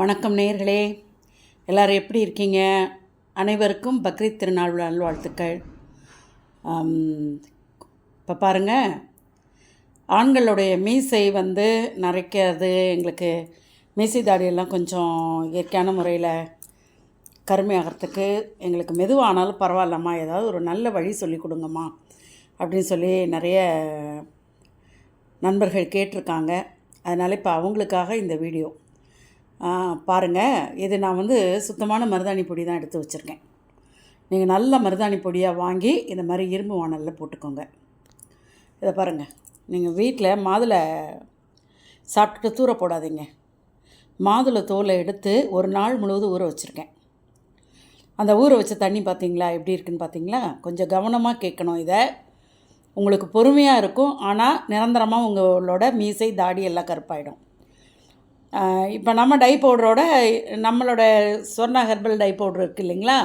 வணக்கம் நேர்களே எல்லோரும் எப்படி இருக்கீங்க? அனைவருக்கும் பக்ரீத் திருநாள் நல்வாழ்த்துக்கள். இப்போ பாருங்கள் ஆண்களுடைய மீசை வந்து நரைக்கிறது. எங்களுக்கு மீசை தாடியெல்லாம் கொஞ்சம் இயற்கையான முறையில் கருமையாகிறதுக்கு எங்களுக்கு மெதுவானாலும் பரவாயில்லம்மா. ஏதாவது ஒரு நல்ல வழி சொல்லி கொடுங்கம்மா அப்படின்னு சொல்லி நிறைய நண்பர்கள் கேட்டிருக்காங்க. அதனால் இப்போ அவங்களுக்காக இந்த வீடியோ. பாருங்கள் இது நான் வந்து சுத்தமான மருதாணி பொடி தான் எடுத்து வச்சுருக்கேன். நீங்கள் நல்ல மருதாணி பொடியாக வாங்கி இந்த மாதிரி இரும்பு வானலில் போட்டுக்கோங்க. இதை பாருங்கள் நீங்கள் வீட்டில் மாதுளை சாப்பிட்டுட்டு தூர போடாதீங்க. மாதுளை தோலை எடுத்து ஒரு நாள் முழுவதும் ஊற வச்சுருக்கேன். அந்த ஊற வச்ச தண்ணி பார்த்தீங்களா எப்படி இருக்குன்னு பார்த்தீங்களா கொஞ்சம் கவனமாக கேட்கணும் இதை. உங்களுக்கு பொறுமையாக இருக்கும். ஆனால் நிரந்தரமாக உங்களோட மீசை தாடி எல்லாம் கருப்பாயிடும். இப்போ நம்ம டை பவுடரோட நம்மளோட சொர்ணா ஹெர்பல் டை பவுடர் இருக்குது இல்லைங்களா?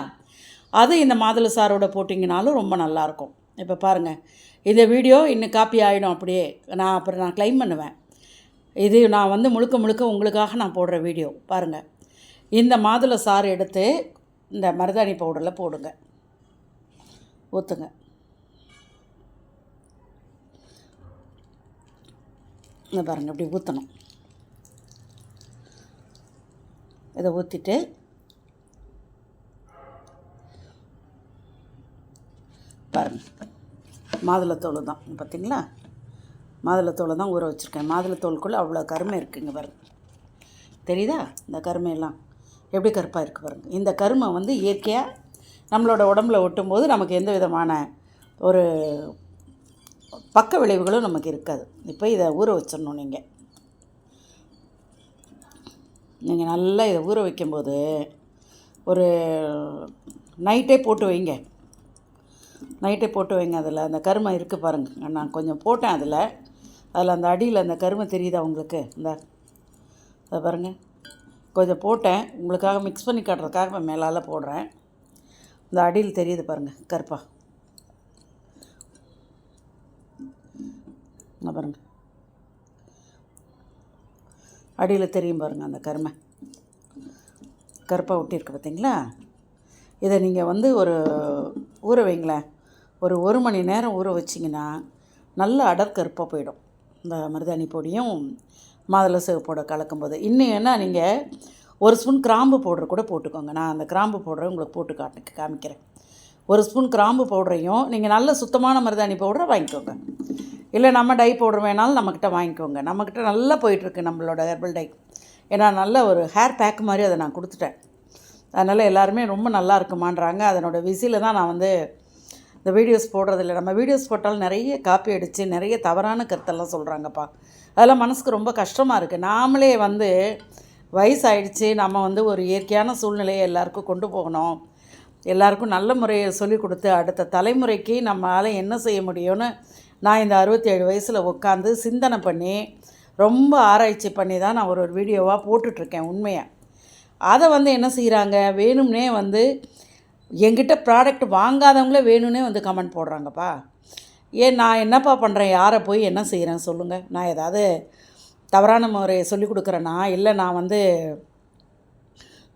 அது இந்த மாதுளை சாரோட போட்டிங்கனாலும் ரொம்ப நல்லாயிருக்கும் இப்போ பாருங்கள் இந்த வீடியோ இன்னும் காப்பி ஆகிடும் அப்படியே. நான் அப்புறம் நான் க்ளைம் பண்ணுவேன். இது நான் வந்து முழுக்க முழுக்க உங்களுக்காக நான் போடுற வீடியோ. பாருங்கள் இந்த மாதுளை சாறு எடுத்து இந்த மருதாணி பவுடரில் போடுங்க. ஊற்றுங்க இந்த பாருங்கள் இப்படி ஊற்றணும் இதை ஊற்றிட்டு பாருங்கள் மாதுளத்தோல் தான் பார்த்தீங்களா? மாதுளத்தோலை தான் ஊற வச்சுருக்கேன். மாதுளத்தோலுக்குள்ளே அவ்வளோ கருமை இருக்குங்க பாருங்க. தெரியுதா? இந்த கருமையெல்லாம் எப்படி கருப்பாக இருக்குது பாருங்கள் இந்த கருமை வந்து இயற்கையாக நம்மளோட உடம்புல ஒட்டும்போது நமக்கு எந்த விதமான ஒரு பக்க விளைவுகளும் நமக்கு இருக்காது. இப்போ இதை ஊற வச்சிடணும் நீங்கள் நீங்கள் நல்லா இதை ஊற வைக்கும்போது ஒரு நைட்டே போட்டு வைங்க. நைட்டே போட்டு வைங்க. அதில் அந்த கருமை இருக்குது பாருங்கள் நான் கொஞ்சம் போட்டேன் அதில். அதில் அந்த அடியில் அந்த கருமை தெரியுதா உங்களுக்கு? இந்த அதை பாருங்கள் கொஞ்சம் போட்டேன். உங்களுக்காக மிக்ஸ் பண்ணி காட்டுறதுக்காக நான் மேலால் போடுறேன். இந்த அடியில் தெரியுது பாருங்கள் கருப்பா. பாருங்கள் அடியில் தெரியும் பாருங்கள் அந்த கருமை. கருப்பாக ஒட்டியிருக்கு பார்த்தீங்களா இதை நீங்கள் வந்து ஒரு ஊற வைங்களேன். ஒரு ஒரு மணி நேரம் ஊற வச்சிங்கன்னா நல்ல அடர் கருப்பாக போயிடும். இந்த மருதாணி பொடியும் மாதுளை சிவப்போட கலக்கும்போது. இன்னும் என்ன நீங்கள் ஒரு ஸ்பூன் கிராம்பு பவுடர் கூட போட்டுக்கோங்க. நான் அந்த கிராம்பு பவுடரை உங்களுக்கு போட்டு காட்டு காமிக்கிறேன். ஒரு ஸ்பூன் கிராம்பு பவுடரையும் நீங்கள் நல்ல சுத்தமான மருதாணி பவுடரை வாங்கிக்கோங்க. இல்லை நம்ம டை பவுடர் வேணாலும் நம்மக்கிட்ட வாங்கிக்கோங்க. நம்மக்கிட்ட நல்லா போயிட்டுருக்கு நம்மளோட ஹெர்பல் டை. ஏன்னா நல்ல ஒரு ஹேர் பேக் மாதிரி அதை நான் கொடுத்துட்டேன். அதனால் எல்லாருமே ரொம்ப நல்லா இருக்குமான்றாங்க. அதனோட விசியில் தான் நான் வந்து இந்த வீடியோஸ் போடுறதில்ல. நம்ம வீடியோஸ் போட்டாலும் நிறைய காப்பி அடித்து நிறைய தவறான கருத்தெல்லாம் சொல்கிறாங்கப்பா அதெல்லாம் மனசுக்கு ரொம்ப கஷ்டமாக இருக்குது நாமளே வந்து வயசாயிடுச்சு. நம்ம வந்து ஒரு இயற்கையான சூழ்நிலையை எல்லாருக்கும் கொண்டு போகணும். எல்லாருக்கும் நல்ல முறையை சொல்லிக் கொடுத்து அடுத்த தலைமுறைக்கு நம்மளால் என்ன செய்ய முடியும்னு நான் இந்த அறுபத்தேழு வயசில் உட்காந்து சிந்தனை பண்ணி ரொம்ப ஆராய்ச்சி பண்ணி தான் நான் ஒரு ஒரு வீடியோவாக போட்டுட்ருக்கேன் உண்மையாக அதை வந்து என்ன செய்கிறாங்க வேணும்னே வந்து என்கிட்ட ப்ராடக்ட் வாங்காதவங்களே வேணும்னே வந்து கமெண்ட் போடுறாங்கப்பா. ஏன் நான் என்னப்பா பண்ணுறேன் யாரை போய் என்ன செய்கிறேன் சொல்லுங்கள் நான் ஏதாவது தவறான முறையை சொல்லி கொடுக்குறேன்னா இல்லை நான் வந்து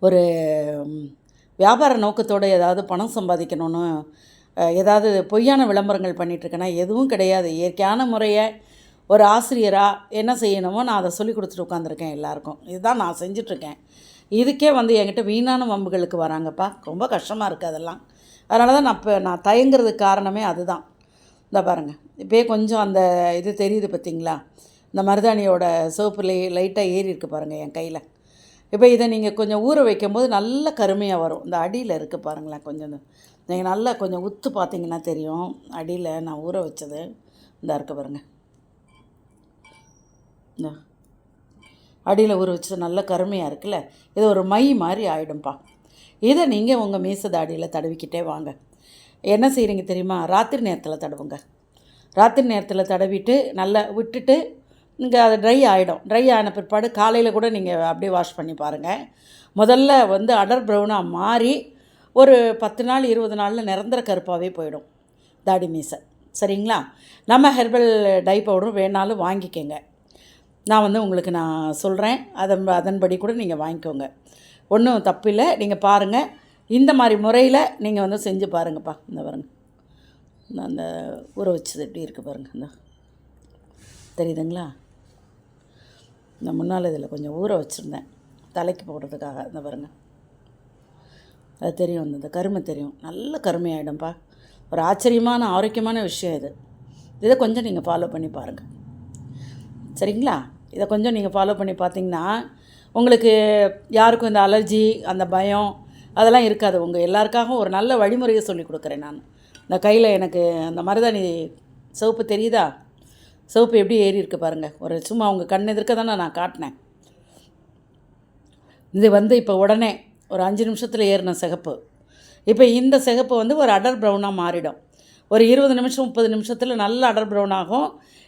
ஒரு வியாபார நோக்கத்தோடு ஏதாவது பணம் சம்பாதிக்கணும்னு ஏதாவது பொய்யான விளம்பரங்கள் பண்ணிகிட்ருக்கேன்னா எதுவும் கிடையாது. இயற்கையான முறையை ஒரு ஆசிரியராக என்ன செய்யணுமோ நான் அதை சொல்லி கொடுத்துட்டு உட்காந்துருக்கேன் எல்லாருக்கும். இதுதான் நான் செஞ்சிட்ருக்கேன். இதுக்கே வந்து என்கிட்ட வீணான வம்புகளுக்கு வராங்கப்பா. ரொம்ப கஷ்டமாக இருக்குது அதெல்லாம். அதனால தான் நான் இப்போ நான் தயங்குறதுக்கு காரணமே அதுதான். இந்த பாருங்கள் இப்போயே கொஞ்சம் அந்த இது தெரியுது பார்த்தீங்களா? இந்த மருதாணியோட சோப்பு லை லைட்டாக ஏறி இருக்குது பாருங்கள் என் கையில். இப்போ இதை நீங்கள் கொஞ்சம் ஊற வைக்கும்போது நல்ல கருமையாக வரும். இந்த அடியில் இருக்குது பாருங்களேன் கொஞ்சம். நீங்கள் நல்லா கொஞ்சம் உத்து பார்த்தீங்கன்னா தெரியும். அடியில் நான் ஊற வச்சது. இந்த இருக்க பாருங்க. இந்த. அடியில் ஊற வச்சது நல்ல கருமையாக இருக்குல்ல? இது ஒரு மை மாதிரி ஆகிடும்ப்பா இதை நீங்கள் உங்கள் மீச தாடியில் தடவிக்கிட்டே வாங்க. என்ன செய்கிறீங்க தெரியுமா? ராத்திரி நேரத்தில் தடவுங்க. ராத்திரி நேரத்தில் தடவிட்டு நல்லா விட்டுட்டு இங்கே அது ட்ரை ஆகிடும் ட்ரை ஆன பிற்பாடு காலையில் கூட நீங்கள் அப்படியே வாஷ் பண்ணி பாருங்கள் முதல்ல வந்து அடர் ப்ரௌனாக மாறி ஒரு பத்து நாள் இருபது நாளில் நிரந்தர கருப்பாகவே போயிடும். தாடி மீசை. சரிங்களா? நம்ம ஹெர்பல் டை பவுடரும் வேணாலும் வாங்கிக்கோங்க. நான் வந்து உங்களுக்கு நான் சொல்கிறேன் அதன் அதன்படி கூட நீங்கள் வாங்கிக்கோங்க. ஒன்றும் தப்பில்லை நீங்கள் பாருங்கள் இந்த மாதிரி முறையில் நீங்கள் வந்து செஞ்சு பாருங்கப்பா. இந்த பாருங்க. அந்த ஊற வச்சது எப்படி இருக்குது பாருங்கள் இந்த. தெரியுதுங்களா? நான் முன்னால் இதில் கொஞ்சம் ஊற வச்சுருந்தேன். தலைக்கு போடுறதுக்காக. இந்த பாருங்கள் அது தெரியும் அந்த கருமை தெரியும். நல்ல கருமையாயிடும்ப்பா ஒரு ஆச்சரியமான ஆரோக்கியமான விஷயம் இது. இதை கொஞ்சம் நீங்கள் ஃபாலோ பண்ணி பாருங்கள் சரிங்களா? இதை கொஞ்சம் நீங்கள் ஃபாலோ பண்ணி பார்த்தீங்கன்னா உங்களுக்கு யாருக்கும் இந்த அலர்ஜி அந்த பயம் அதெல்லாம் இருக்காது. உங்கள் எல்லாருக்காகவும் ஒரு நல்ல வழிமுறையை சொல்லி கொடுக்குறேன் நான். இந்த கையில் எனக்கு அந்த மருதாணி சிவப்பு தெரியுதா? சிவப்பு எப்படி ஏறி இருக்கு பாருங்கள் ஒரு சும்மா உங்கள் கண் எதிர்க்க தானே நான் காட்டினேன். இது வந்து இப்போ உடனே ஒரு அஞ்சு நிமிஷத்தில் ஏறின சிகப்பு. இப்போ இந்த சிகப்பு வந்து ஒரு அடர் ப்ரௌனாக மாறிடும். ஒரு இருபது நிமிஷம் முப்பது நிமிஷத்தில் நல்ல அடர் ப்ரௌன் ஆகும்.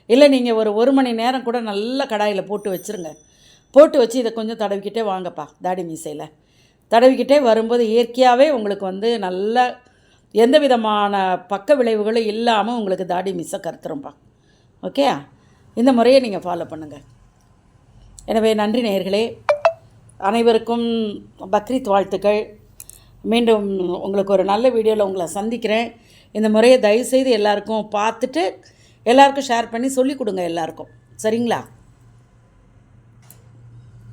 இல்லை நீங்கள் ஒரு ஒரு மணி நேரம் கூட நல்ல கடாயில் போட்டு வச்சுருங்க. போட்டு வச்சு இதை கொஞ்சம் தடவிக்கிட்டே வாங்கப்பா தாடி மீசையில். தடவிக்கிட்டே வரும்போது இயற்கையாகவே உங்களுக்கு வந்து நல்ல எந்த விதமான பக்க விளைவுகளும் இல்லாமல் உங்களுக்கு தாடி மீசை கருத்துரும்பா. ஓகே? இந்த முறையை நீங்கள் ஃபாலோ பண்ணுங்கள் எனவே நன்றி நேயர்களே. அனைவருக்கும் பக்ரீத் வாழ்த்துக்கள். மீண்டும் உங்களுக்கு ஒரு நல்ல வீடியோவில் உங்களை சந்திக்கிறேன். இந்த முறையை தயவுசெய்து எல்லாருக்கும் பார்த்துட்டு எல்லாருக்கும் ஷேர் பண்ணி சொல்லிக் கொடுங்க எல்லாருக்கும். சரிங்களா?